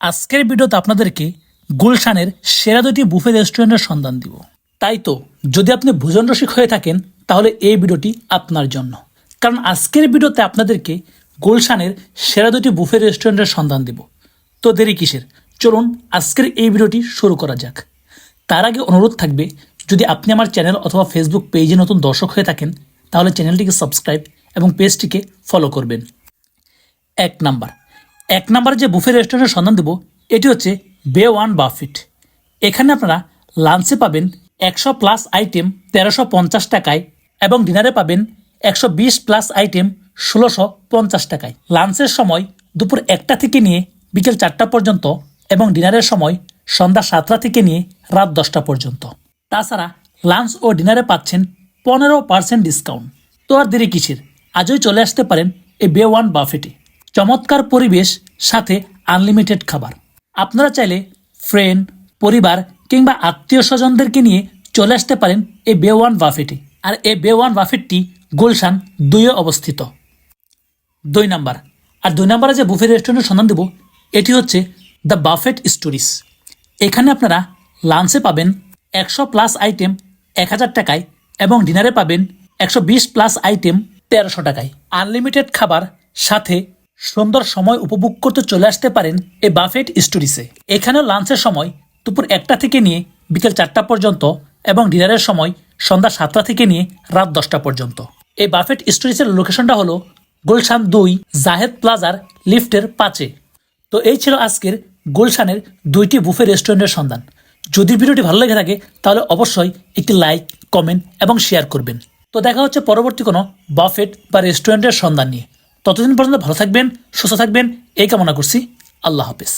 আজকের ভিডিওতে আপনাদেরকে গুলশানের সেরা দুটি বুফে রেস্টুরেন্টের সন্ধান দিব। তাই তো, যদি আপনি ভোজন রসিক হয়ে থাকেন, তাহলে এই ভিডিওটি আপনার জন্য। কারণ আজকের ভিডিওতে আপনাদেরকে গুলশানের সেরা দুটি বুফে রেস্টুরেন্টের সন্ধান দিব। তো দেরি কিসের? চলুন আজকের এই ভিডিওটি শুরু করা যাক। তার আগে অনুরোধ থাকবে, যদি আপনি আমার চ্যানেল অথবা ফেসবুক পেজে নতুন দর্শক হয়ে থাকেন, তাহলে চ্যানেলটিকে সাবস্ক্রাইব এবং পেজটিকে ফলো করবেন। এক নাম্বার এক নাম্বার যে বুফে রেস্টুরেন্টের সন্ধান দেব, এটি হচ্ছে বে ওয়ান বাফিট। এখানে আপনারা লাঞ্চে পাবেন একশো প্লাস আইটেম তেরোশো পঞ্চাশ টাকায় এবং ডিনারে পাবেন একশো বিশ প্লাস আইটেম ষোলোশো পঞ্চাশ টাকায়। লাঞ্চের সময় দুপুর একটা থেকে নিয়ে বিকেল চারটা পর্যন্ত এবং ডিনারের সময় সন্ধ্যা সাতটা থেকে নিয়ে রাত দশটা পর্যন্ত। তাছাড়া লাঞ্চ ও ডিনারে পাচ্ছেন পনেরো পার্সেন্ট ডিসকাউন্ট। তো আর দেরি কিসের? আজই চলে আসতে পারেন এই বে ওয়ান বাফেটে। চমৎকার পরিবেশ, সাথে আনলিমিটেড খাবার। আপনারা চাইলে ফ্রেন্ড পরিবার কিংবা আত্মীয় স্বজনদেরকে নিয়ে চলে আসতে পারেন এই বে ওয়ান বাফেটে আর এই বে ওয়ান বাফেটটি গুলশান দুইয়ে অবস্থিত। দুই নাম্বার। আর দুই নাম্বারে যে বুফে রেস্টুরেন্টের সন্ধান দেব, এটি হচ্ছে দ্য বাফেট স্টোরিজ এখানে আপনারা লাঞ্চে পাবেন একশো প্লাস আইটেম এক হাজার টাকায় এবং ডিনারে পাবেন একশো বিশ প্লাস আইটেম তেরোশো টাকায়। আনলিমিটেড খাবার, সাথে সুন্দর সময় উপভোগ করতে চলে আসতে পারেন এই বাফেট স্টোরিসে এখানেও লাঞ্চের সময় দুপুর একটা থেকে নিয়ে বিকেল চারটা পর্যন্ত এবং ডিনারের সময় সন্ধ্যা সাতটা থেকে নিয়ে রাত দশটা পর্যন্ত। এই বাফেট স্টোরিসের লোকেশনটা হলো গুলশান দুই জাহেদ প্লাজার লিফটের পাঁচে। তো এই ছিল আজকের গুলশানের দুইটি বুফে রেস্টুরেন্টের সন্ধান। যদি ভিডিওটি ভালো লেগে থাকে, তাহলে অবশ্যই একটি লাইক, কমেন্ট এবং শেয়ার করবেন। তো দেখা হচ্ছে পরবর্তী কোনো বাফেট বা রেস্টুরেন্টের সন্ধান নিয়ে। ততদিন পর্যন্ত ভালো থাকবেন সুস্থ থাকবেন এই কামনা করছি। আল্লাহ হাফিজ।